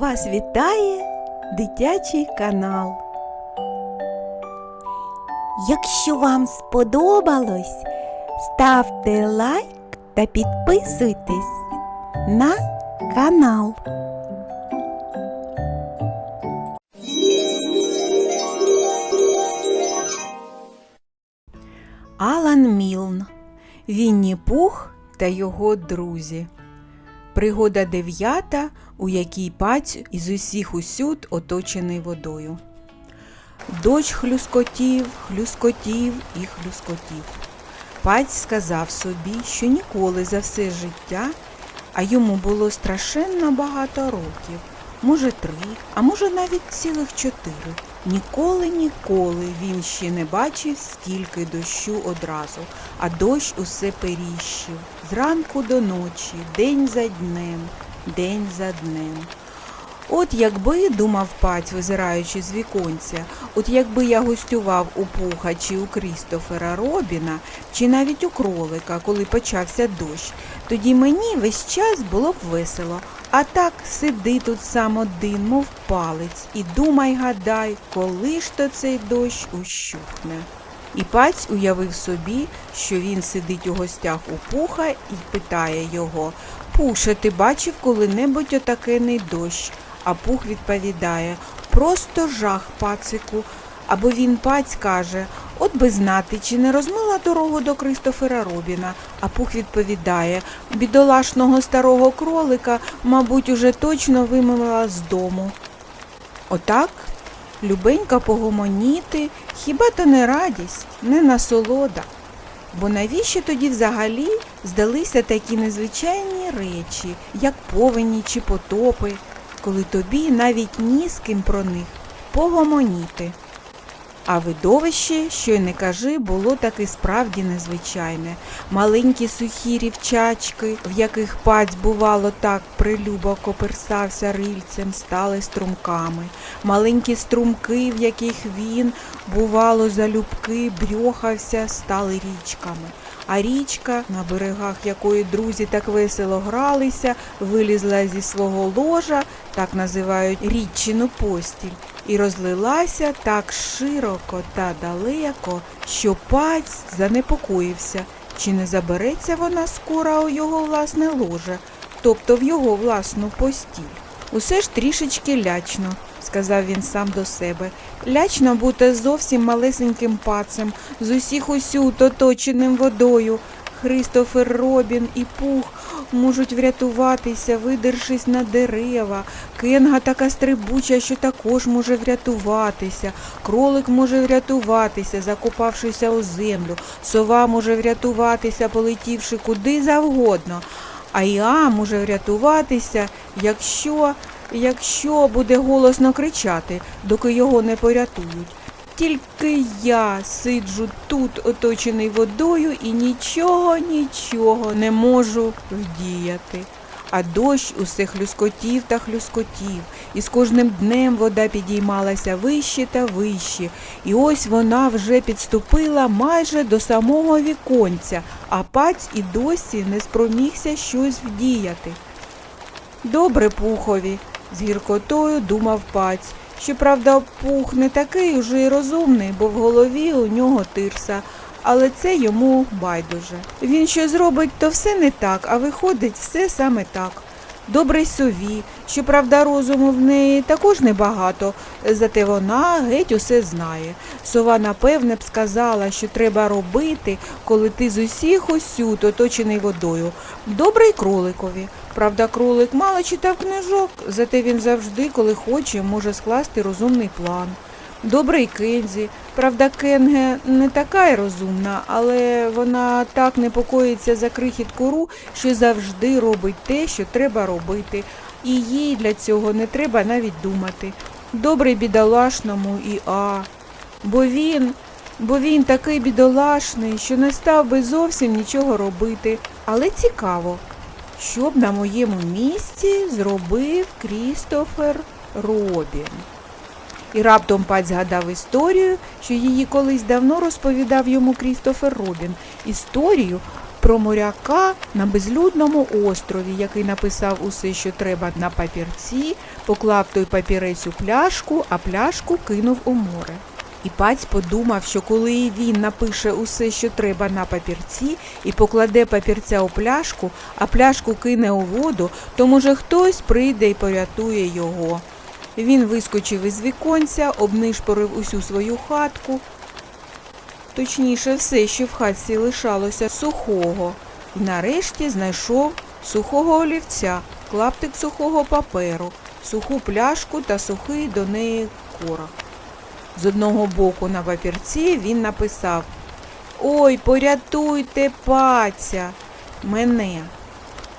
Вас вітає дитячий канал. Якщо вам сподобалось, ставте лайк та підписуйтесь на канал. Алан Мілн. Вінні Пух та його друзі. Пригода дев'ята, у якій паць із усіх усюд оточений водою. Дощ хлюскотів, хлюскотів і хлюскотів. Паць сказав собі, що ніколи за все життя, а йому було страшенно багато років, може три, а може навіть цілих чотири. Ніколи, ніколи він ще не бачив стільки дощу одразу, а дощ усе періщив. Зранку до ночі, день за днем, день за днем. От якби, думав паць, визираючи з віконця, от якби я гостював у Пуха чи у Крістофера Робіна, чи навіть у кролика, коли почався дощ, тоді мені весь час було б весело. А так сиди тут сам один, мов палець, і думай, гадай, коли ж то цей дощ ущухне. І паць уявив собі, що він сидить у гостях у пуха і питає його Пуше, ти бачив коли-небудь отакений дощ? А пух відповідає Просто жах, пацику. Або він паць каже От би знати, чи не розмила дорогу до Кристофера Робіна. А пух відповідає Бідолашного старого кролика, мабуть, уже точно вимила з дому. Отак, любенько погомоніти, хіба то не радість, не насолода. Бо навіщо тоді взагалі здалися такі незвичайні речі, як повені чи потопи, коли тобі навіть ні з ким про них погомоніти? А видовище, що й не кажи, було таки справді незвичайне. Маленькі сухі рівчачки, в яких паць, бувало, так прилюбо коперсався рильцем, стали струмками. Маленькі струмки, в яких він, бувало, залюбки брьохався, стали річками. А річка, на берегах якої друзі так весело гралися, вилізла зі свого ложа, так називають річчину постіль, і розлилася так широко та далеко, що паць занепокоївся, чи не забереться вона скоро у його власне ложе, тобто в його власну постіль. Усе ж трішечки лячно, сказав він сам до себе. Лячно бути зовсім малесеньким пацем, з усіх усюд оточеним водою. Христофер Робін і Пух можуть врятуватися, видершись на дерева. Кенга така стрибуча, що також може врятуватися. Кролик може врятуватися, закопавшися у землю. Сова може врятуватися, полетівши куди завгодно. А я може врятуватися, якщо, якщо буде голосно кричати, доки його не порятують. Тільки я сиджу тут, оточений водою, і нічого, нічого не можу вдіяти. А дощ усе хлюскотів та хлюскотів, і з кожним днем вода підіймалася вище та вище, і ось вона вже підступила майже до самого віконця, а паць і досі не спромігся щось вдіяти. Добре пухові, з гіркотою думав паць. Щоправда, пух не такий уже й розумний, бо в голові у нього тирса, але це йому байдуже. Він що зробить, то все не так, а виходить все саме так. Добрий сові, щоправда, розуму в неї також небагато, зате вона геть усе знає. Сова, напевне, б сказала, що треба робити, коли ти з усіх усюд оточений водою. Добрий кроликові. Правда, кролик мало читав книжок, зате він завжди, коли хоче, може скласти розумний план. Добрий Кензі. Правда, Кенге не така й розумна, але вона так непокоїться за крихітку ру, що завжди робить те, що треба робити, і їй для цього не треба навіть думати. Добрий бідолашному і а. Бо він, бо він такий бідолашний, що не став би зовсім нічого робити. Але цікаво, що б на моєму місці зробив Крістофер Робін. І раптом паць згадав історію, що її колись давно розповідав йому Крістофер Робін. Історію, про моряка на безлюдному острові, який написав усе, що треба на папірці, поклав той папірець у пляшку, а пляшку кинув у море. І паць подумав, що коли він напише усе, що треба на папірці, і покладе папірця у пляшку, а пляшку кине у воду, то може хтось прийде і порятує його. Він вискочив із віконця, обнишпорив усю свою хатку, точніше, все, що в хатці лишалося сухого, і нарешті знайшов сухого олівця, клаптик сухого паперу, суху пляшку та сухий до неї корах. З одного боку на папірці він написав Ой, порятуйте, паця, мене.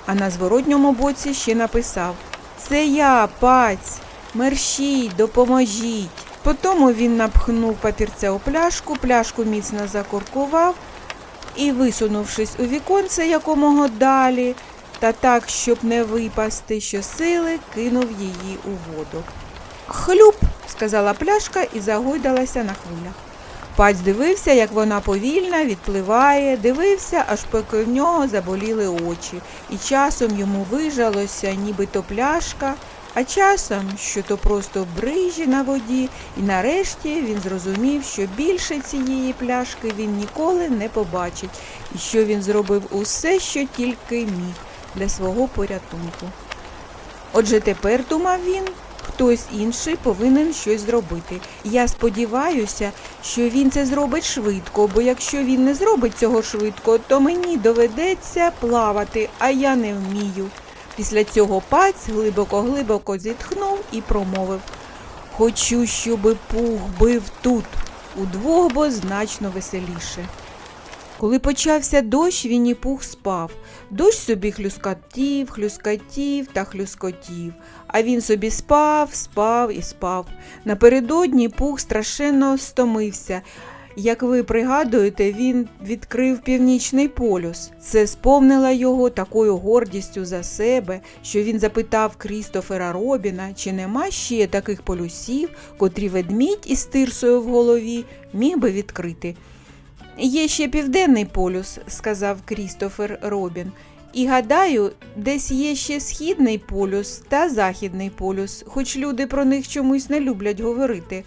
А на зворотньому боці ще написав Це я, паць, мерщій, допоможіть. Потому він напхнув папірця у пляшку, пляшку міцно закуркував і, висунувшись у віконце якомога далі, та так, щоб не випасти щосили, кинув її у воду. Хлюп, сказала пляшка і загойдалася на хвилях. Паць дивився, як вона повільно відпливає, дивився, аж поки в нього заболіли очі, і часом йому вижалося, ніби то пляшка, а часом, що то просто брижі на воді, і нарешті він зрозумів, що більше цієї пляшки він ніколи не побачить, і що він зробив усе, що тільки міг для свого порятунку. Отже, тепер, думав він, хтось інший повинен щось зробити. Я сподіваюся, що він це зробить швидко, бо якщо він не зробить цього швидко, то мені доведеться плавати, а я не вмію. Після цього паць глибоко-глибоко зітхнув і промовив Хочу, щоби пух бив тут, удвох бо значно веселіше. Коли почався дощ, Вінні Пух спав. Дощ собі хлюскотів, хлюскотів та хлюскотів, а він собі спав, спав і спав. Напередодні Пух страшенно стомився. Як ви пригадуєте, він відкрив північний полюс. Це сповнило його такою гордістю за себе, що він запитав Крістофера Робіна, чи нема ще таких полюсів, котрі ведмідь із тирсою в голові міг би відкрити. Є ще південний полюс, сказав Крістофер Робін. І гадаю, десь є ще східний полюс та західний полюс, хоч люди про них чомусь не люблять говорити.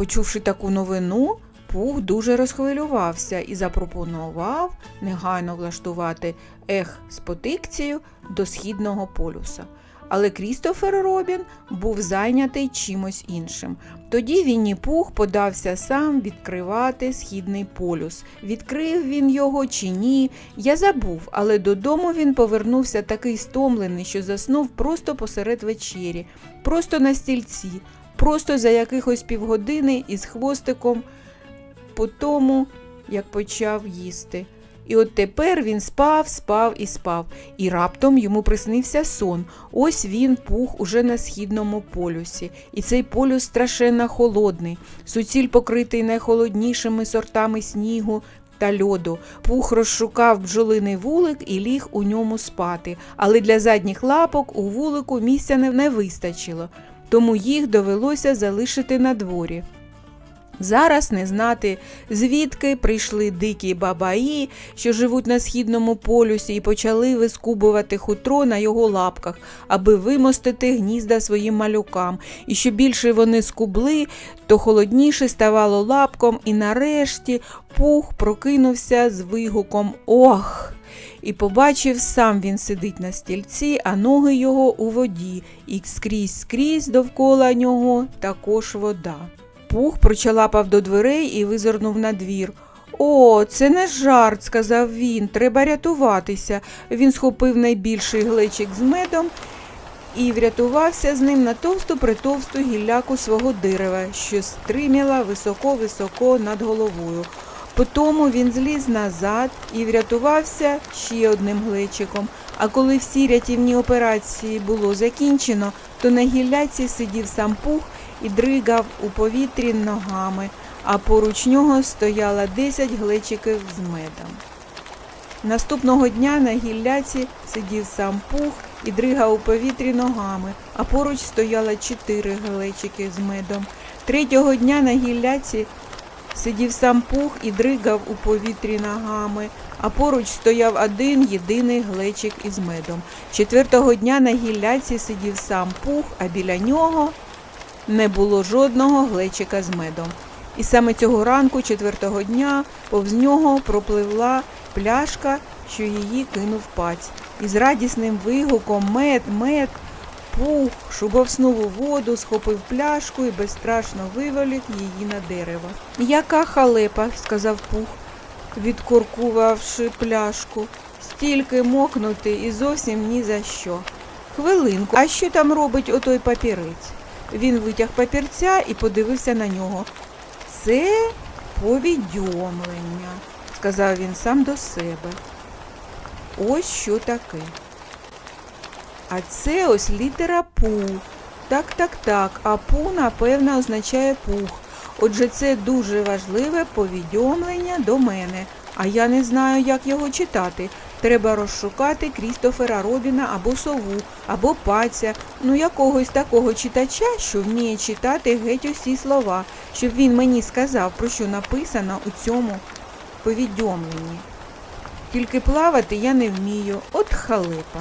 Почувши таку новину, Пух дуже розхвилювався і запропонував негайно влаштувати ех спотикцію до східного полюса. Але Крістофер Робін був зайнятий чимось іншим. Тоді Вінні Пух подався сам відкривати східний полюс. Відкрив він його чи ні, я забув, але додому він повернувся такий стомлений, що заснув просто посеред вечері, просто на стільці, просто за якихось півгодини із хвостиком по тому, як почав їсти. І от тепер він спав, спав і спав, і раптом йому приснився сон. Ось він пух уже на східному полюсі, і цей полюс страшенно холодний, суціль покритий найхолоднішими сортами снігу та льоду. Пух розшукав бджолиний вулик і ліг у ньому спати, але для задніх лапок у вулику місця не- вистачило, тому їх довелося залишити на дворі. Зараз не знати, звідки прийшли дикі бабаї, що живуть на східному полюсі, і почали вискубувати хутро на його лапках, аби вимостити гнізда своїм малюкам. І що більше вони скубли, то холодніше ставало лапком, і нарешті пух прокинувся з вигуком Ох! І побачив, сам він сидить на стільці, а ноги його у воді, і скрізь скрізь довкола нього також вода. Пух прочалапав до дверей і визирнув на двір. О, це не жарт, сказав він. Треба рятуватися. Він схопив найбільший глечик з медом і врятувався з ним на товсту притовсту гілляку свого дерева, що стриміла високо-високо над головою. Потому він зліз назад і врятувався ще одним глечиком. А коли всі рятівні операції було закінчено, то на гілляці сидів сам пух і дригав у повітрі ногами, а поруч нього стояло 10 глечиків з медом. Наступного дня на гілляці сидів сам пух і дригав у повітрі ногами, а поруч стояло чотири глечики з медом. Третього дня на гілляці Сидів сам пух і дригав у повітрі ногами, а поруч стояв один єдиний глечик із медом. Четвертого дня на гілляці сидів сам пух, а біля нього не було жодного глечика з медом. І саме цього ранку, четвертого дня, повз нього пропливла пляшка, що її кинув паць. І з радісним вигуком мед, мед, пух, шубовснув у воду, схопив пляшку і безстрашно вивалив її на дерево. Яка халепа, сказав пух, відкуркувавши пляшку. Стільки мокнути і зовсім ні за що. Хвилинку, а що там робить отой папірець? Він витяг папірця і подивився на нього. Це повідомлення, сказав він сам до себе. Ось що таке. А це ось літера Пу. Так, так, так. А Пу, напевно, означає пух. Отже, це дуже важливе повідомлення до мене. А я не знаю, як його читати. Треба розшукати Крістофера Робіна або сову, або паця, ну якогось такого читача, що вміє читати геть усі слова, щоб він мені сказав, про що написано у цьому повідомленні. Тільки плавати я не вмію, от халепа.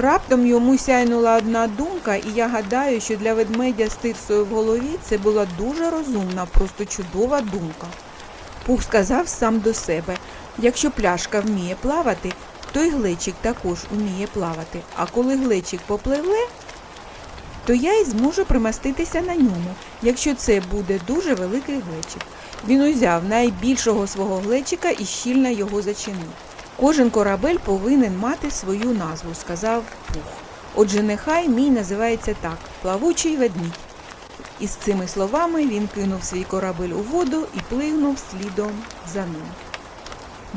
Раптом йому сяйнула одна думка, і я гадаю, що для ведмедя з тирсою в голові це була дуже розумна, просто чудова думка. Пух сказав сам до себе, якщо пляшка вміє плавати, то й глечик також вміє плавати. А коли глечик попливе, то я й зможу примаститися на ньому, якщо це буде дуже великий глечик. Він узяв найбільшого свого глечика і щільно його зачинив. Кожен корабель повинен мати свою назву, сказав Пух. Отже, нехай мій називається так плавучий ведмідь. І з цими словами він кинув свій корабель у воду і плигнув слідом за ним.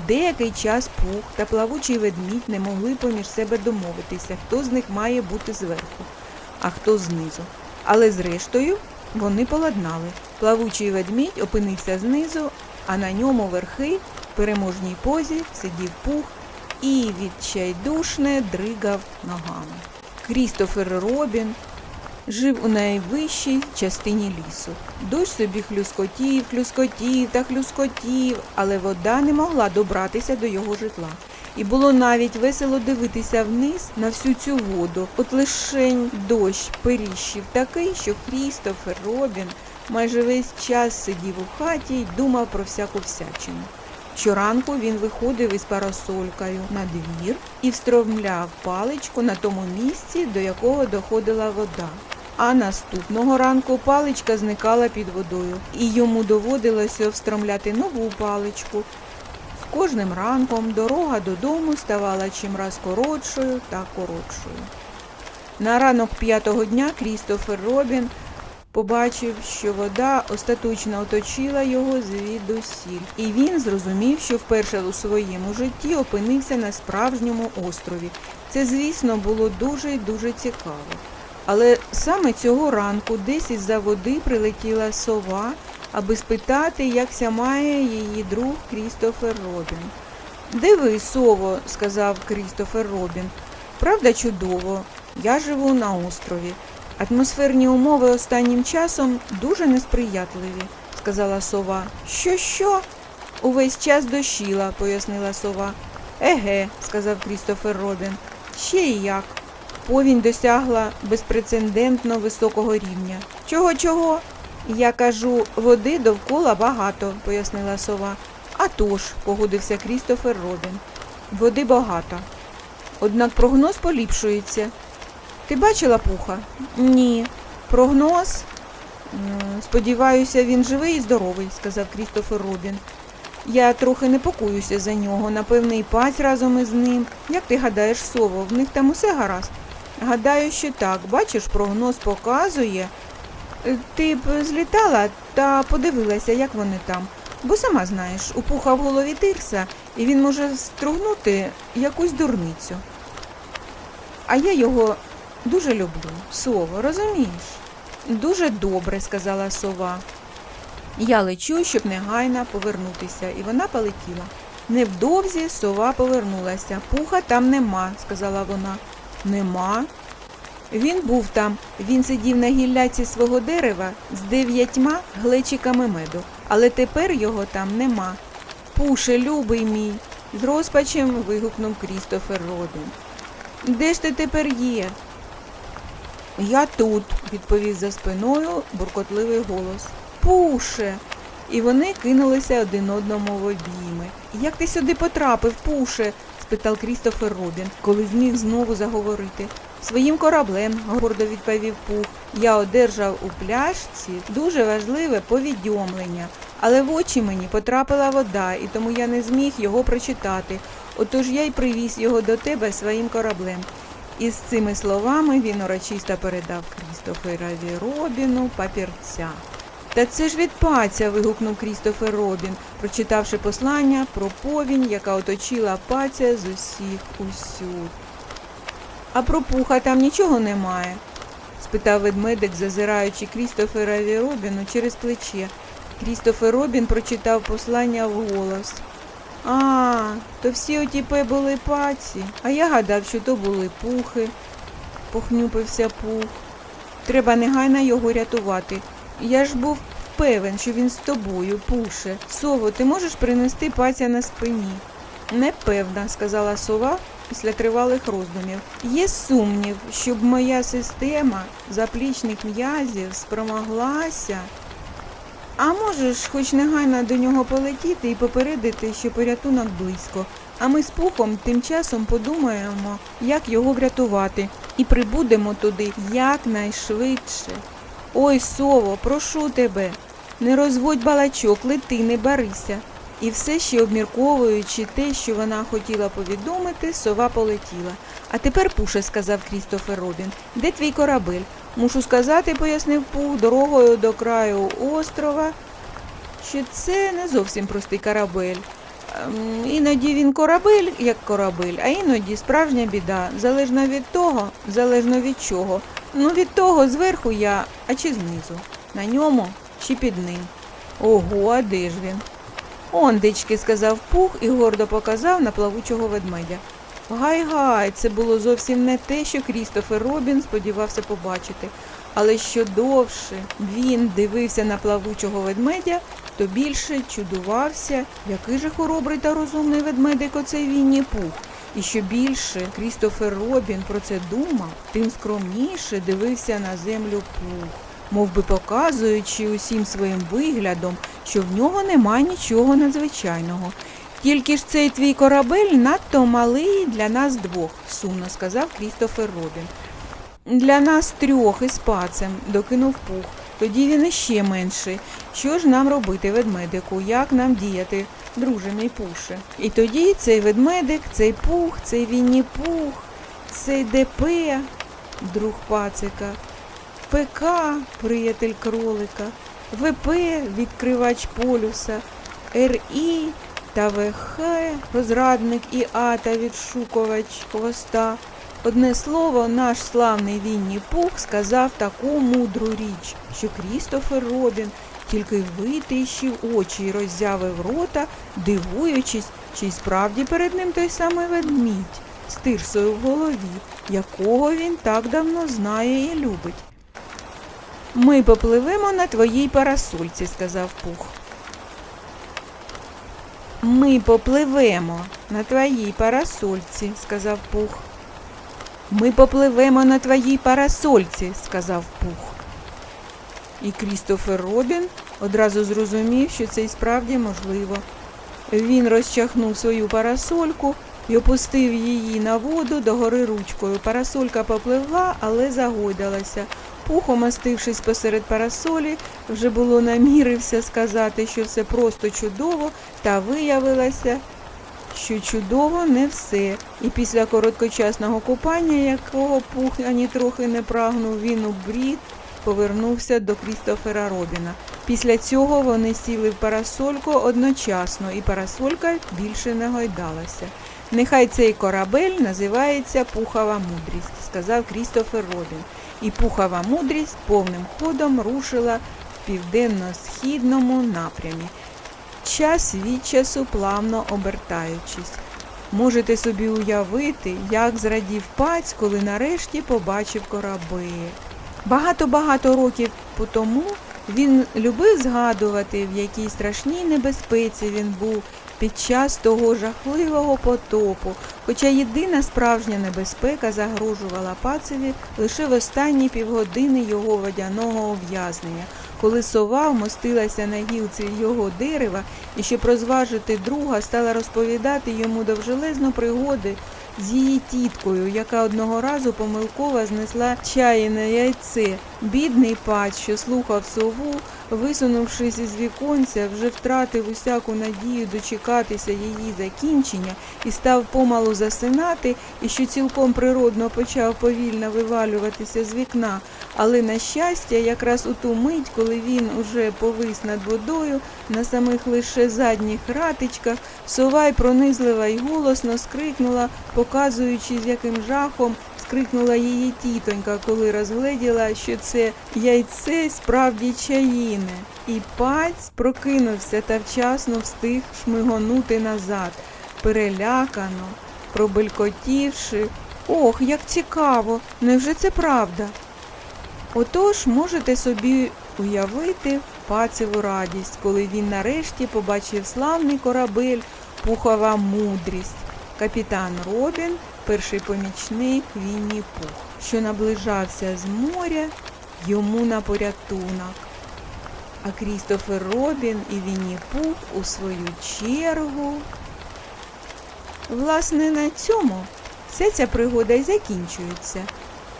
Деякий час пух та плавучий ведмідь не могли поміж себе домовитися, хто з них має бути зверху, а хто знизу. Але зрештою вони поладнали. Плавучий ведмідь опинився знизу, а на ньому верхи в переможній позі сидів пух і відчайдушне дригав ногами. Крістофер Робін жив у найвищій частині лісу. Дощ собі хлюскотів, хлюскотів та хлюскотів, але вода не могла добратися до його житла. І було навіть весело дивитися вниз на всю цю воду. От лишень дощ періщив такий, що Крістофер Робін майже весь час сидів у хаті й думав про всяку всячину. Щоранку він виходив із парасолькою на двір і встромляв паличку на тому місці, до якого доходила вода. А наступного ранку паличка зникала під водою, і йому доводилося встромляти нову паличку. З кожним ранком дорога додому ставала чимраз коротшою та коротшою. На ранок п'ятого дня Крістофер Робін побачив, що вода остаточно оточила його звідусіль, і він зрозумів, що вперше у своєму житті опинився на справжньому острові. Це, звісно, було дуже й дуже цікаво. Але саме цього ранку десь із-за води прилетіла сова, аби спитати, як ся має її друг Крістофер Робін. Диви, сово, сказав Крістофер Робін. Правда чудово. Я живу на острові. Атмосферні умови останнім часом дуже несприятливі, сказала сова. Що, що? Увесь час дощіла, пояснила сова. Еге, сказав Крістофер Робін. Ще і як. Повінь досягла безпрецедентно високого рівня. Чого, чого? Я кажу, води довкола багато, пояснила сова. А тож, погодився Крістофер Робін. Води багато. Однак прогноз поліпшується. Ти бачила пуха? Ні. Прогноз? Сподіваюся, він живий і здоровий, сказав Крістофер Робін. Я трохи непокоюся за нього, напевне, і паць разом із ним. Як ти гадаєш, Сово, в них там усе гаразд? Гадаю, що так. Бачиш, прогноз показує. Е, Ти б злітала та подивилася, як вони там. Бо сама знаєш, у пуха в голові тирса, і він може стругнути якусь дурницю. А я його дуже люблю. Сово, розумієш? Дуже добре, сказала сова. Я лечу, щоб негайно повернутися, і вона полетіла. Невдовзі сова повернулася. Пуха там нема, сказала вона. Нема. Він був там. Він сидів на гілляці свого дерева з дев'ятьма глечиками меду. але тепер його там нема. Пуше, любий мій, з розпачем вигукнув Крістофер Робін. Де ж ти тепер є? Я тут, відповів за спиною буркотливий голос. Пуше. І вони кинулися один одному в обійми. Як ти сюди потрапив, Пуше? спитав Крістофер Робін, коли зміг знову заговорити. Своїм кораблем, гордо відповів Пух, я одержав у пляшці дуже важливе повідомлення, але в очі мені потрапила вода, і тому я не зміг його прочитати. Отож я й привіз його до тебе своїм кораблем. І з цими словами він урочисто передав Крістоферові Робіну папірця. Та це ж від паця. вигукнув Крістофер Робін, прочитавши послання про повінь, яка оточила паця з усіх усюд. А про пуха там нічого немає? спитав ведмедик, зазираючи Крістоферові Робіну через плече. Крістофер Робін прочитав послання вголос. А, то всі отіпи були паці, а я гадав, що то були пухи, похнюпився пух. Треба негайно його рятувати. Я ж був певен, що він з тобою, пуше. Сово, ти можеш принести паця на спині? Непевна, сказала сова після тривалих роздумів. Є сумнів, щоб моя система заплічних м'язів спромоглася. А можеш хоч негайно до нього полетіти і попередити, що порятунок близько. А ми з пухом тим часом подумаємо, як його врятувати, і прибудемо туди якнайшвидше. Ой, сово, прошу тебе, не розводь балачок, лети, не барися. І все ще обмірковуючи те, що вона хотіла повідомити, сова полетіла. А тепер, Пуше, сказав Крістофер Робін, де твій корабель? Мушу сказати, пояснив Пух, дорогою до краю острова, що це не зовсім простий корабель. Ем, Іноді він корабель, як корабель, а іноді справжня біда, залежно від того, залежно від чого. Ну, від того зверху я, а чи знизу. На ньому чи під ним. Ого, а де ж він? Ондечки, сказав Пух і гордо показав на плавучого ведмедя. Гай-гай, це було зовсім не те, що Крістофер Робін сподівався побачити. Але що довше він дивився на плавучого ведмедя, то більше чудувався, який же хоробрий та розумний ведмедик оцей Вінні Пух. І що більше Крістофер Робін про це думав, тим скромніше дивився на землю Пух, мов би показуючи усім своїм виглядом, що в нього нема нічого надзвичайного. Тільки ж цей твій корабель надто малий для нас двох, сумно сказав Крістофер Робін. Для нас трьох із пацем, докинув пух. Тоді він іще менший. Що ж нам робити, ведмедику? Як нам діяти, друже мій пуше? І тоді цей ведмедик, цей пух, цей Вінні пух, цей ДП, друг пацика, ПК, приятель кролика, ВП, відкривач полюса, РІ та ВХ, розрадник і А та відшукувач хвоста. Одне слово, наш славний Вінні Пух сказав таку мудру річ, що Крістофер Робін тільки витріщив очі й роззявив рота, дивуючись, чи справді перед ним той самий ведмідь з тирсою в голові, якого він так давно знає і любить. Ми попливемо на твоїй парасольці, сказав Пух. Ми попливемо на твоїй парасольці, сказав Пух. Ми попливемо на твоїй парасольці, сказав Пух. І Крістофер Робін одразу зрозумів, що це й справді можливо. Він розчахнув свою парасольку і опустив її на воду догори ручкою. Парасолька попливла, але загойдалася. Пух, омастившись посеред парасолі, вже було намірився сказати, що все просто чудово, та виявилося, що чудово не все. І після короткочасного купання, якого пух ані трохи не прагнув, він у брід повернувся до Крістофера Робіна. Після цього вони сіли в парасольку одночасно, і парасолька більше не гойдалася. Нехай цей корабель називається Пухова мудрість, сказав Крістофер Робін. І пухова мудрість повним ходом рушила в південно-східному напрямі час від часу плавно обертаючись. Можете собі уявити, як зрадів паць, коли нарешті побачив корабель. Багато-багато років по тому Він любив згадувати, в якій страшній небезпеці він був під час того жахливого потопу, хоча єдина справжня небезпека загрожувала пацеві лише в останні півгодини його водяного ув'язнення, коли сова вмостилася на гілці його дерева і, щоб розважити друга, стала розповідати йому довжелезну пригоди з її тіткою, яка одного разу помилково знесла чаєне яйце. Бідний паць, що слухав сову, висунувшись із віконця, вже втратив усяку надію дочекатися її закінчення і став помалу засинати, і що цілком природно почав повільно вивалюватися з вікна. Але, на щастя, якраз у ту мить, коли він уже повис над водою, на самих лише задніх ратичках, сова й пронизлива й голосно скрикнула, показуючи, з яким жахом скрикнула її тітонька, коли розгледіла, що це яйце справді чаїне. І паць прокинувся та вчасно встиг шмигонути назад, перелякано, пробелькотівши. Ох, як цікаво! Невже це правда? Отож можете собі уявити пацеву радість, коли він нарешті побачив славний корабель Пухова мудрість, капітан Робін, перший помічник Вінні Пух, що наближався з моря йому на порятунок. А Крістофер Робін і Вінні Пух у свою чергу. Власне, на цьому вся ця пригода й закінчується.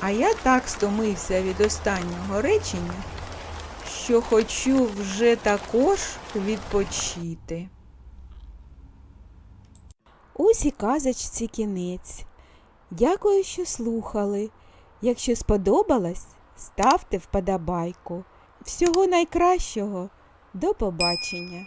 А я так стомився від останнього речення, що хочу вже також відпочити. Ось і казочці кінець. Дякую, що слухали. Якщо сподобалось, ставте вподобайку. Всього найкращого. До побачення!